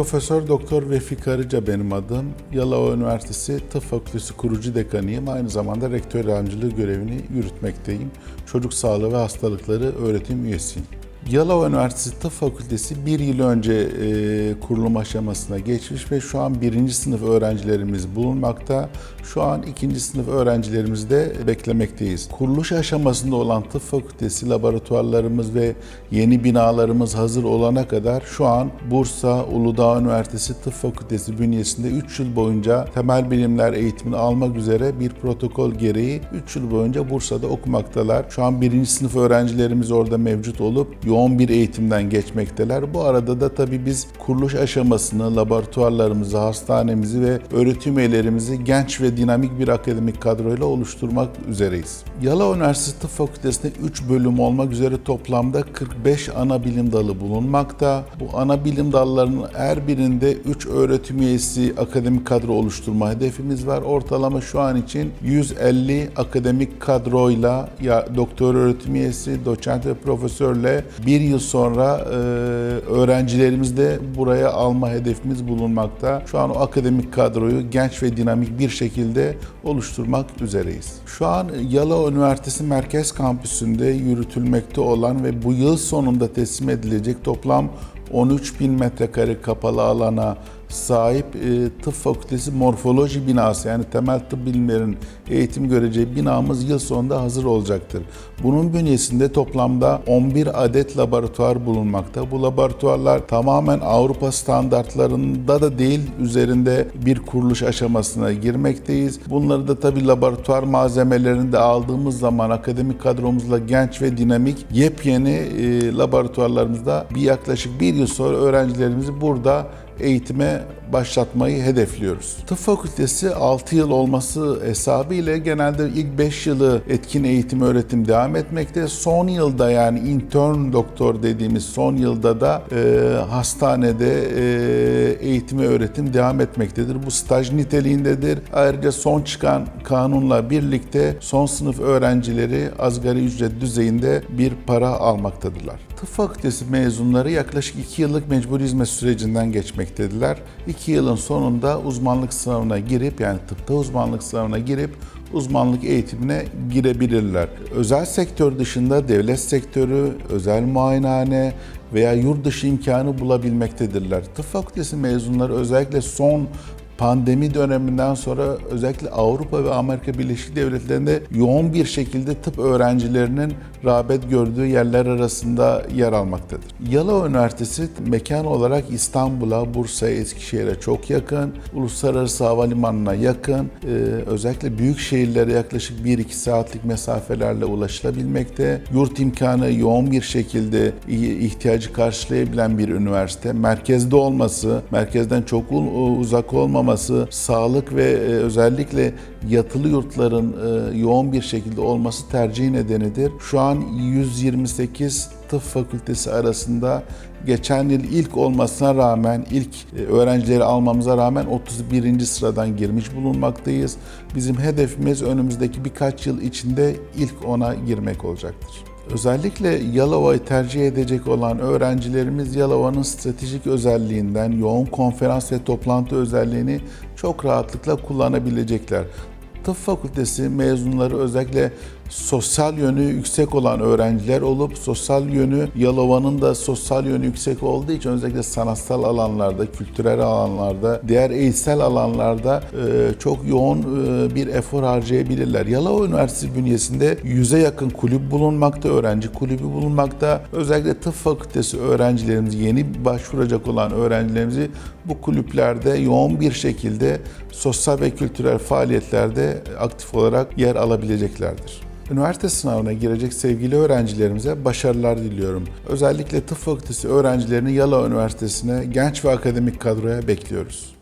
Profesör Doktor Vefik Karıca benim adım. Yalova Üniversitesi Tıp Fakültesi kurucu dekanıyım. Aynı zamanda rektör yardımcılığı görevini yürütmekteyim. Çocuk sağlığı ve hastalıkları öğretim üyesiyim. Yalova Üniversitesi Tıp Fakültesi bir yıl önce e, kurulum aşamasına geçmiş ve şu an birinci sınıf öğrencilerimiz bulunmakta. Şu an ikinci sınıf öğrencilerimizi de beklemekteyiz. Kuruluş aşamasında olan Tıp Fakültesi laboratuvarlarımız ve yeni binalarımız hazır olana kadar şu an Bursa Uludağ Üniversitesi Tıp Fakültesi bünyesinde 3 yıl boyunca temel bilimler eğitimini almak üzere bir protokol gereği 3 yıl boyunca Bursa'da okumaktalar. Şu an birinci sınıf öğrencilerimiz orada mevcut olup yoğun bir eğitimden geçmekteler. Bu arada da tabii biz kuruluş aşamasını, laboratuvarlarımızı, hastanemizi ve öğretim üyelerimizi genç ve dinamik bir akademik kadroyla oluşturmak üzereyiz. Yalova Üniversitesi Tıp Fakültesi'nde 3 bölüm olmak üzere toplamda 45 ana bilim dalı bulunmakta. Bu ana bilim dallarının her birinde 3 öğretim üyesi akademik kadro oluşturma hedefimiz var. Ortalama şu an için 150 akademik kadroyla ya doktor öğretim üyesi, doçent ve profesörle bir yıl sonra e, öğrencilerimiz de buraya alma hedefimiz bulunmakta. Şu an o akademik kadroyu genç ve dinamik bir şekilde oluşturmak üzereyiz. Şu an Yalova Üniversitesi Merkez Kampüsü'nde yürütülmekte olan ve bu yıl sonunda teslim edilecek toplam 13 bin metrekare kapalı alana sahip e, tıp fakültesi morfoloji binası yani temel tıp bilimlerin eğitim göreceği binamız yıl sonunda hazır olacaktır. Bunun bünyesinde toplamda 11 adet laboratuvar bulunmakta. Bu laboratuvarlar tamamen Avrupa standartlarında da değil üzerinde bir kuruluş aşamasına girmekteyiz. Bunları da tabii laboratuvar malzemelerini de aldığımız zaman akademik kadromuzla genç ve dinamik yepyeni e, laboratuvarlarımızda bir yaklaşık bir yıl sonra öğrencilerimizi burada eğitime başlatmayı hedefliyoruz. Tıp fakültesi 6 yıl olması hesabıyla genelde ilk 5 yılı etkin eğitim öğretim devam etmekte. Son yılda yani intern doktor dediğimiz son yılda da e, hastanede e, eğitime öğretim devam etmektedir. Bu staj niteliğindedir. Ayrıca son çıkan kanunla birlikte son sınıf öğrencileri asgari ücret düzeyinde bir para almaktadırlar. Tıp fakültesi mezunları yaklaşık 2 yıllık mecburi hizmet sürecinden geçmektediler. 2 yılın sonunda uzmanlık sınavına girip yani tıpta uzmanlık sınavına girip uzmanlık eğitimine girebilirler. Özel sektör dışında devlet sektörü, özel muayenehane veya yurt dışı imkanı bulabilmektedirler. Tıp fakültesi mezunları özellikle son pandemi döneminden sonra özellikle Avrupa ve Amerika Birleşik Devletleri'nde yoğun bir şekilde tıp öğrencilerinin rağbet gördüğü yerler arasında yer almaktadır. Yalova Üniversitesi mekan olarak İstanbul'a, Bursa'ya, Eskişehir'e çok yakın, uluslararası havalimanına yakın, ee, özellikle büyük şehirlere yaklaşık 1-2 saatlik mesafelerle ulaşılabilmekte. Yurt imkanı yoğun bir şekilde ihtiyacı karşılayabilen bir üniversite. Merkezde olması, merkezden çok uzak olmaması, olması, sağlık ve e, özellikle yatılı yurtların e, yoğun bir şekilde olması tercih nedenidir. Şu an 128 tıp fakültesi arasında geçen yıl ilk olmasına rağmen, ilk e, öğrencileri almamıza rağmen 31. sıradan girmiş bulunmaktayız. Bizim hedefimiz önümüzdeki birkaç yıl içinde ilk ona girmek olacaktır. Özellikle Yalova'yı tercih edecek olan öğrencilerimiz Yalova'nın stratejik özelliğinden, yoğun konferans ve toplantı özelliğini çok rahatlıkla kullanabilecekler. Tıp fakültesi mezunları özellikle sosyal yönü yüksek olan öğrenciler olup sosyal yönü Yalova'nın da sosyal yönü yüksek olduğu için özellikle sanatsal alanlarda, kültürel alanlarda, diğer eğitsel alanlarda e, çok yoğun e, bir efor harcayabilirler. Yalova Üniversitesi bünyesinde yüze yakın kulüp bulunmakta, öğrenci kulübü bulunmakta. Özellikle tıp fakültesi öğrencilerimiz, yeni başvuracak olan öğrencilerimizi bu kulüplerde yoğun bir şekilde sosyal ve kültürel faaliyetlerde aktif olarak yer alabileceklerdir. Üniversite sınavına girecek sevgili öğrencilerimize başarılar diliyorum. Özellikle tıp fakültesi öğrencilerini Yalova Üniversitesi'ne genç ve akademik kadroya bekliyoruz.